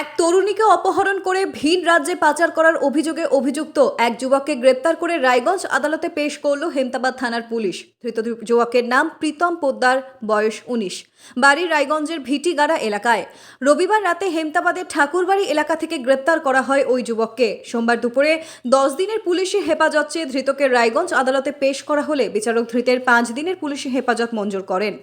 এক তরুণীকে অপহরণ করে ভিন রাজ্যে পাচার করার অভিযোগে অভিযুক্ত এক যুবককে গ্রেপ্তার করে রায়গঞ্জ আদালতে পেশ করল হেমতাবাদ থানার পুলিশ। ধৃত যুবকের নাম প্রীতম পোদ্দার, বয়স উনিশ। বাড়ি রায়গঞ্জের ভিটিগাড়া এলাকায়। রবিবার রাতে হেমতাবাদের ঠাকুরবাড়ি এলাকা থেকে গ্রেপ্তার করা হয় ওই যুবককে। সোমবার দুপুরে দশ দিনের পুলিশি হেফাজত চেয়ে ধৃতকে রায়গঞ্জ আদালতে পেশ করা হলে বিচারক ধৃতের পাঁচ দিনের পুলিশি হেফাজত মঞ্জুর করেন।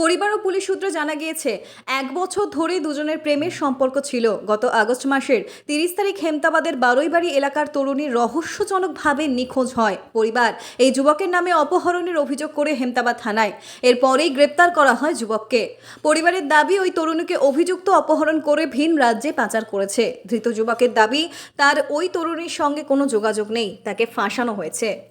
পরিবার ও পুলিশ সূত্রে জানা গিয়েছে, এক বছর ধরে দুজনের প্রেমের সম্পর্ক ছিল। গত আগস্ট মাসের তিরিশ তারিখ হেমতাবাদের বারৈবাড়ি এলাকার তরুণী রহস্যজনকভাবে নিখোঁজ হয়। পরিবার এই যুবকের নামে অপহরণের অভিযোগ করে হেমতাবাদ থানায়। এরপরেই গ্রেপ্তার করা হয় যুবককে। পরিবারের দাবি, ওই তরুণীকে অভিযুক্ত অপহরণ করে ভিন রাজ্যে পাচার করেছে। ধৃত যুবকের দাবি, তার ওই তরুণীর সঙ্গে কোনো যোগাযোগ নেই, তাকে ফাঁসানো হয়েছে।